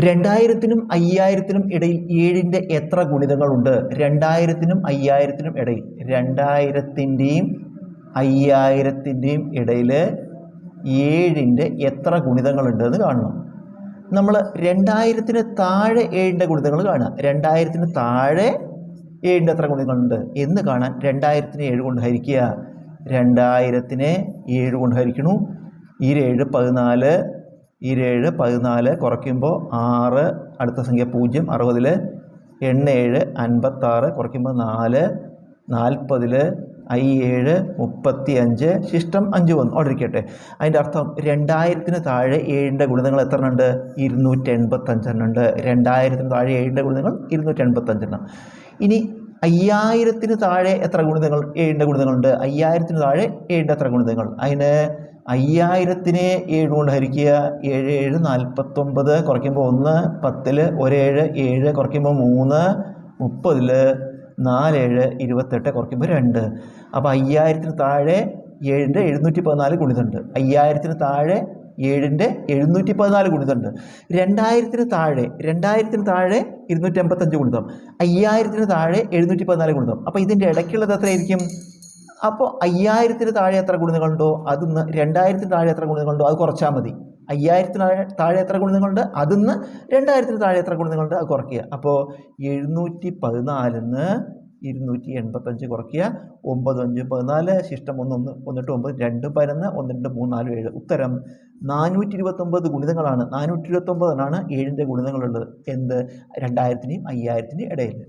രണ്ടായിരത്തിനും അയ്യായിരത്തിനും ഇടയിൽ ഏഴിന്റെ എത്ര ഗുണിതങ്ങളുണ്ട്? രണ്ടായിരത്തിനും അയ്യായിരത്തിനും ഇടയിൽ. രണ്ടായിരത്തിന്റെയും അയ്യായിരത്തിന്റെയും ഇടയിൽ ഏഴിന്റെ എത്ര ഗുണിതങ്ങളുണ്ട് എന്ന് കാണണം. നമ്മൾ രണ്ടായിരത്തിന് താഴെ ഏഴിന്റെ ഗുണിതങ്ങൾ കാണുക. രണ്ടായിരത്തിന് താഴെ ഏഴിന്റെ എത്ര ഗുണിതങ്ങളുണ്ട് എന്ന് കാണാൻ രണ്ടായിരത്തിന് ഏഴ് കൊണ്ട് ഹരിക്കുക രണ്ടായിരത്തിന് ഏഴ് കൊണ്ട് ഹരിക്കണു ഈ ഏഴ് പതിനാല് ഈരേഴ് പതിനാല് കുറയ്ക്കുമ്പോൾ ആറ് അടുത്ത സംഖ്യ പൂജ്യം അറുപതിൽ എണ്ണേഴ് അൻപത്താറ് കുറയ്ക്കുമ്പോൾ നാല് നാൽപ്പതിൽ ഐ ഏഴ് മുപ്പത്തി അഞ്ച് ശിഷ്ടം അഞ്ച് വന്നു. അവിടെ ഇരിക്കട്ടെ. അതിന്റെ അർത്ഥം രണ്ടായിരത്തിന് താഴെ ഏഴിന്റെ ഗുണിതങ്ങൾ എത്ര ഉണ്ട് ഇരുന്നൂറ്റി എൺപത്തഞ്ചെണ്ണം ഉണ്ട് രണ്ടായിരത്തിന് താഴെ ഏഴിന്റെ ഗുണിതങ്ങൾ ഇരുന്നൂറ്റി എൺപത്തഞ്ചെണ്ണം ഇനി അയ്യായിരത്തിന് താഴെ എത്ര ഗുണിതങ്ങൾ? ഏഴിന്റെ ഗുണിതങ്ങളുണ്ട്. അയ്യായിരത്തിന് താഴെ ഏഴിന്റെ എത്ര ഗുണിതങ്ങൾ? അതിന് അയ്യായിരത്തിനെ ഏഴ് കൊണ്ട് ഹരിക്കുക. ഏഴ് ഏഴ് നാൽപ്പത്തൊമ്പത് കുറയ്ക്കുമ്പോൾ ഒന്ന് പത്തിൽ ഒരേഴ് ഏഴ് കുറയ്ക്കുമ്പോൾ മൂന്ന് മുപ്പതിൽ നാലേഴ് ഇരുപത്തെട്ട് കുറയ്ക്കുമ്പോൾ രണ്ട്. അപ്പോൾ അയ്യായിരത്തിന് താഴെ ഏഴിന്റെ എഴുന്നൂറ്റി പതിനാല് ഗുണിതമുണ്ട് അയ്യായിരത്തിന് താഴെ ഏഴിന്റെ എഴുന്നൂറ്റി പതിനാല് ഗുണിതമുണ്ട് രണ്ടായിരത്തിന് താഴെ രണ്ടായിരത്തിന് താഴെ ഇരുന്നൂറ്റി അമ്പത്തഞ്ച് ഗുണിതം. അയ്യായിരത്തിന് താഴെ എഴുന്നൂറ്റി പതിനാല് ഗുണിതം. അപ്പോൾ ഇതിന്റെ ഇടയ്ക്കുള്ളത് എത്രയായിരിക്കും? അപ്പോൾ അയ്യായിരത്തിന് താഴെ എത്ര ഗുണിതങ്ങളുണ്ടോ? അതിന്ന് രണ്ടായിരത്തിന് താഴെ എത്ര ഗുണിതങ്ങളുണ്ടോ? അത് കുറച്ചാൽ മതി. അയ്യായിരത്തിന് താഴെ എത്ര ഗുണിതങ്ങളുണ്ട്? അതിന്ന് രണ്ടായിരത്തിന് താഴെ എത്ര ഗുണിതങ്ങളുണ്ട്? അത് കുറയ്ക്കുക. അപ്പോൾ എഴുന്നൂറ്റി പതിനാലിന്ന് ഇരുന്നൂറ്റി എൺപത്തഞ്ച് കുറയ്ക്കുക. ഒമ്പത് അഞ്ച് പതിനാല് ശിഷ്ടം ഒന്ന് ഒന്ന് ഒന്നിട്ട് ഒമ്പത് രണ്ട് പതിനൊന്ന് ഒന്ന് രണ്ട് മൂന്ന് നാല് ഏഴ്. ഉത്തരം നാനൂറ്റി ഇരുപത്തൊമ്പത് ഗുണിതങ്ങളാണ്. നാനൂറ്റി ഇരുപത്തൊമ്പതിനാണ് ഏഴിന്റെ ഗുണിതങ്ങളുള്ളത്. എന്ത്? രണ്ടായിരത്തിനും അയ്യായിരത്തിന്റെയും ഇടയിൽ.